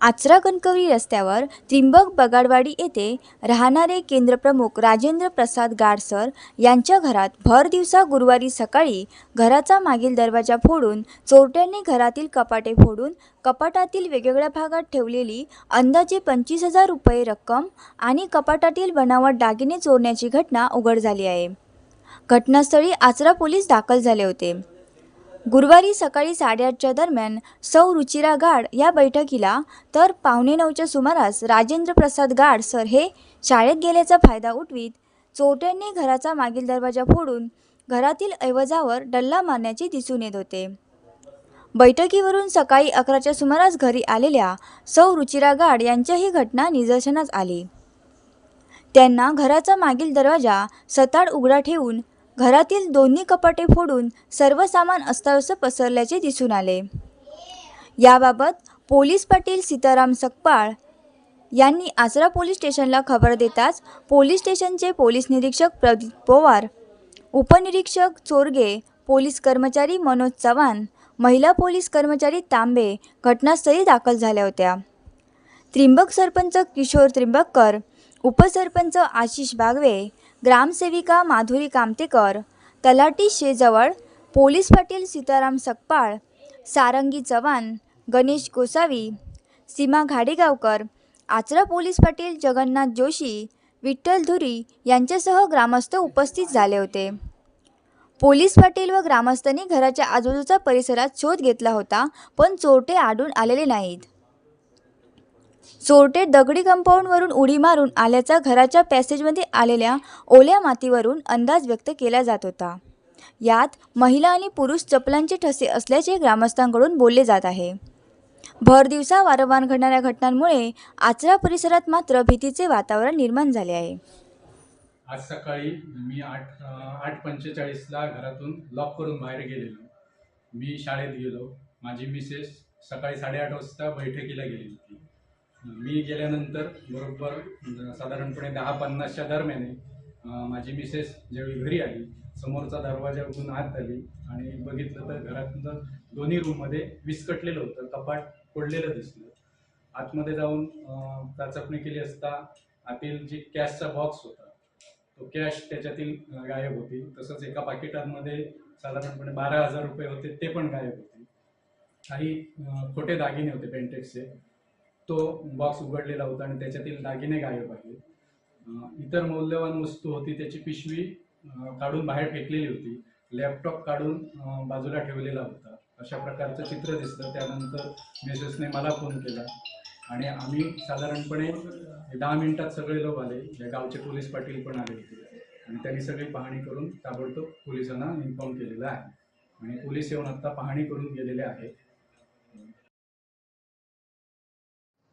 आचरा कणकवली रस्त्यावर त्रिंबक बगाडवाडी येथे राहणारे केंद्रप्रमुख राजेंद्र प्रसाद गाडसर यांच्या घरात भर दिवसा गुरुवारी सकाळी घराचा मागील दरवाजा फोडून चोरट्यांनी घरातील कपाटे फोडून कपाटातील वेगवेगळ्या भागात ठेवलेली अंदाजे पंचवीस हजार रुपये रक्कम आणि कपाटातील बनावट दागिने चोरण्याची घटना उघड झाली आहे. घटनास्थळी आचरा पोलीस दाखल झाले होते. गुरुवारी सकाळी साडेआठच्या दरम्यान सौ रुचिरा गाड या बैठकीला तर पावणे नऊच्या सुमारास राजेंद्र प्रसाद गाड सर हे शाळेत गेल्याचा फायदा उठवीत चोरट्यांनी घराचा मागील दरवाजा फोडून घरातील ऐवजावर डल्ला मारण्याचे दिसून येत होते. बैठकीवरून सकाळी अकराच्या सुमारास घरी आलेल्या सौ रुचिरा गाड यांच्याही घटना निदर्शनास आली. त्यांना घराचा मागील दरवाजा सताड उघडा ठेवून घरातील दोन्ही कपाटे फोडून सर्व सामान अस्ताव्यस्त पसरल्याचे दिसून आले. याबाबत पोलीस पाटील सीताराम सकपाळ यांनी आसरा पोलीस स्टेशनला खबर देताच पोलीस स्टेशनचे पोलीस निरीक्षक प्रदीप पवार उपनिरीक्षक चोरगे पोलीस कर्मचारी मनोज चव्हाण महिला पोलीस कर्मचारी तांबे घटनास्थळी दाखल झाल्या होत्या. त्रिंबक सरपंच किशोर त्रिंबककर उपसरपंच आशिष बागवे ग्रामसेविका माधुरी कामतेकर तलाटी शेजवळ पोलीस पाटील सीताराम सकपाळ सारंगी चव्हाण गणेश गोसावी सीमा घाडेगावकर आचरा पोलीस पाटील जगन्नाथ जोशी विठ्ठल धुरी यांच्यासह ग्रामस्थ उपस्थित झाले होते. पोलीस पाटील व ग्रामस्थांनी घराच्या आजूबाजूचा परिसरात शोध घेतला होता पण चोरटे आढळून आलेले नाहीत. चोरटे दगडी कंपाऊंडवरून उडी मारून आल्याचा घराच्या पॅसेजमध्ये आलेल्या ओल्या मातीवरून अंदाज व्यक्त केला जात होता. यात महिला आणि पुरुष चपलांचे ठसे असल्याचे ग्रामस्थांकडून बोलले जात आहे. भर दिवसा वारंवार घडणाऱ्या घटनांमुळे आचरा परिसरात मात्र भीतीचे वातावरण निर्माण झाले आहे. आज सकाळी मी आठ आठ पंचेचाळीसला घरातून लॉक करून बाहेर गेलेलो. मी शाळेत गेलो. माझी मिसेस सकाळी साडेआठ वाजता बैठकीला गेली होती. मी गेल्यानंतर बरोबर साधारणपणे दहा पन्नासच्या दरम्याने माझी मिसेस ज्यावेळी घरी आली समोरचा दरवाजा उघडून आत आली आणि बघितलं तर घरातलं दोन्ही रूममध्ये विस्कटलेलं होतं कपाट फोडलेलं दिसलं. आतमध्ये जाऊन चाचपणी केली असता आतील जी कॅशचा बॉक्स होता तो कॅश त्याच्यातील गायब होती. तसंच एका पाकिटांमध्ये साधारणपणे बारा हजार रुपये होते ते पण गायब होते. काही खोटे दागिने होते पेंटेक्सचे तो बॉक्स उघडलेला होता आणि त्याच्यातील दागिने गायब आहे इतर मौल्यवान वस्तू होती त्याची पिशवी काढून बाहेर फेकलेली होती. लॅपटॉप काढून बाजूला ठेवलेला होता. अशा प्रकारचं चित्र दिसलं त्यानंतर मेसेसने मला फोन केला. आणि आम्ही साधारणपणे दहा मिनिटात सगळे लोक आले. या गावचे पोलीस पाटील पण आले होते. आणि त्यांनी सगळी पाहणी करून ताबडतोब पोलिसांना इन्फॉर्म केलेला आहे. आणि पोलीस येऊन आत्ता पाहणी करून गेलेले आहेत.